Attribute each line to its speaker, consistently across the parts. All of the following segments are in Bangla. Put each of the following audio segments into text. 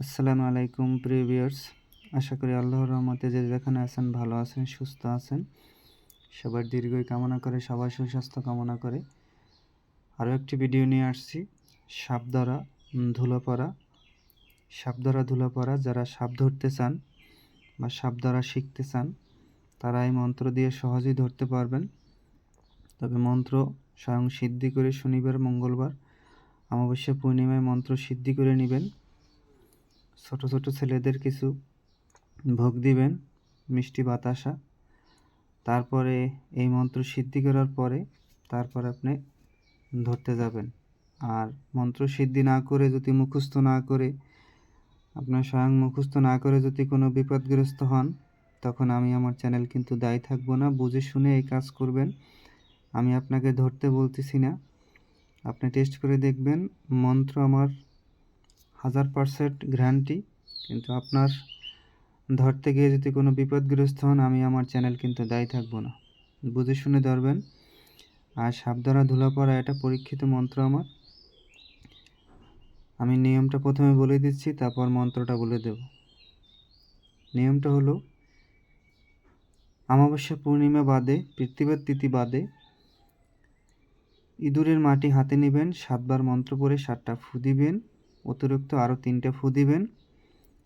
Speaker 1: আসসালামু আলাইকুম প্রিভিয়ার্স আশা করি আল্লাহর রহমতে যে যেখানে আছেন ভালো আছেন সুস্থ আছেন। সবার দীর্ঘই কামনা করে সবার সুস্বাস্থ্য কামনা করে। আরও একটি ভিডিও নিয়ে আসছি। সাপ ধরা উম, ধুলো পড়া সাপ ধরা ধুলো পড়া যারা সাপ ধরতে চান বা সাপ ধরা শিখতে চান তারা এই মন্ত্র দিয়ে সহজেই ধরতে পারবেন। তবে মন্ত্র স্বয়ং সিদ্ধি করে শনিবার মঙ্গলবার অমাবস্যা পূর্ণিমায় মন্ত্র সিদ্ধি করে নেবেন। ছোট ছোট ছেলেদের কিছু ভোগ দিবেন, মিষ্টি বাতাসা। তারপরে এই মন্ত্র সিদ্ধি করার পরে তারপর আপনি ধরতে যাবেন। আর মন্ত্র সিদ্ধি না করে যদি মুখস্থ না করে আপনার স্বয়ং মুখস্থ না করে যদি কোনো বিপদগ্রস্ত হন, তখন আমি আমার চ্যানেল কিন্তু দায়ী থাকব না। বুঝে শুনে এই কাজ করবেন। আমি আপনাকে ধরতে বলতেছি না। আপনি টেস্ট করে দেখবেন, মন্ত্র আমার হাজার পারসেন্ট গ্যারান্টি। কিন্তু আপনার ধরতে গিয়ে যদি কোনো বিপদগ্রস্ত হন, আমি আমার চ্যানেল কিন্তু দায়ী থাকব না। বুঝে শুনে ধরবেন। আর সাপ ধুলা পড়া এটা পরীক্ষিত মন্ত্র আমার। আমি নিয়মটা প্রথমে বলে দিচ্ছি, তারপর মন্ত্রটা বলে দেব। নিয়মটা হলো, অমাবস্যা পূর্ণিমা বাদে পৃথিবীর তিথি বাদে, ইঁদুরের মাটি হাতে নেবেন, সাতবার মন্ত্র পড়ে সাতটা ফু দিবেন অতিরিক্ত আরও তিনটে ফু দিবেন।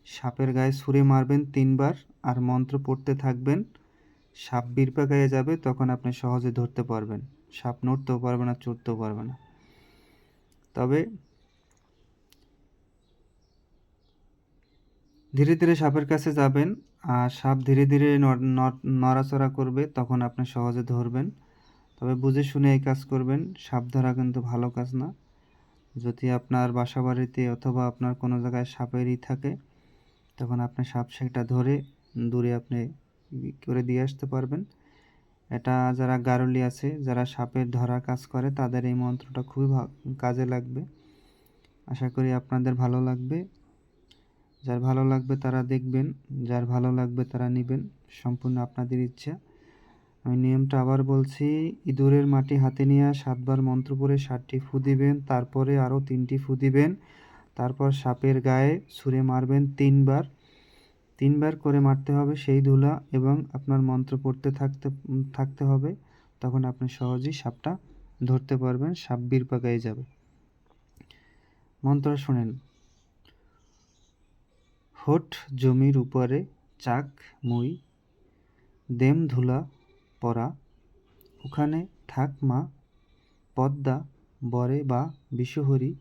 Speaker 1: সাপের গায়ে ছুঁড়ে মারবেন তিনবার আর মন্ত্র পড়তে থাকবেন। সাপ বীরপা গায়ে যাবে তখন আপনি সহজে ধরতে পারবেন। সাপ নড়তেও পারবে না, চড়তেও পারবে না। তবে ধীরে ধীরে সাপের কাছে যাবেন আর সাপ ধীরে ধীরে নড়- নড়- নড়াচড়া করবে তখন আপনি সহজে ধরবেন। তবে বুঝে শুনে এই কাজ করবেন। সাপ ধরা কিন্তু ভালো কাজ না। যদি আপনার বাসা বাড়িতে অথবা আপনার কোনো জায়গায় সাপেরই থাকে, তখন আপনি সাপ সেটা ধরে দূরে আপনি করে দিয়ে আসতে পারবেন। এটা যারা গারুলি আছে, যারা সাপের ধরা কাজ করে, তাদের এই মন্ত্রটা খুবই কাজে লাগবে। আশা করি আপনাদের ভালো লাগবে। যার ভালো লাগবে তারা দেখবেন, যার ভালো লাগবে তারা নেবেন। সম্পূর্ণ আপনাদের ইচ্ছা। আমি নিয়মটা আবার বলছি, ইঁদুরের মাটি হাতে নিয়ে সাতবার মন্ত্র পড়ে ষাটটি ফু দিবেন, তারপরে আরও তিনটি ফু দিবেন, তারপর সাপের গায়ে ছুঁড়ে মারবেন তিনবার। তিনবার করে মারতে হবে সেই ধুলা এবং আপনার মন্ত্র পড়তে থাকতে থাকতে হবে, তখন আপনি সহজেই সাপটা ধরতে পারবেন, সাপ বীর পাকায় যাবে। মন্ত্র শোনেন। হোঠ জমির উপরে চাক মুই, দেম ধুলা পরা ওখানে ঠাকমা, পদ্মা, বরে বা বিশ্বহরি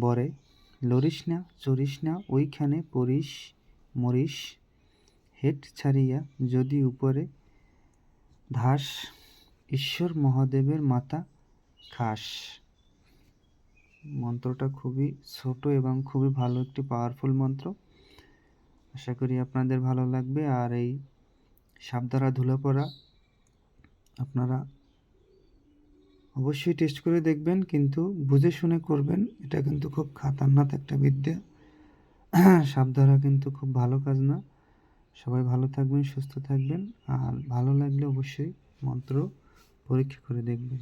Speaker 1: বরে লরিস না চরিস না ওইখানে পরিস, মরিস, হেট ছাড়িয়া যদি উপরে ধাস, ঈশ্বর মহাদেবের মাথা খাস। মন্ত্রটা খুবই ছোট এবং খুবই ভালো, একটি পাওয়ারফুল মন্ত্র। আশা করি আপনাদের ভালো লাগবে। আর এই সাপধারা ধুলো পড়া আপনারা অবশ্যই টেস্ট করে দেখবেন, কিন্তু বুঝে শুনে করবেন। এটা কিন্তু খুব খাতারনাক একটা বিদ্যা। সাপ ধরা কিন্তু খুব ভালো কাজ না। সবাই ভালো থাকবেন, সুস্থ থাকবেন। আর ভালো লাগলে অবশ্যই মন্ত্র পরীক্ষা করে দেখবেন।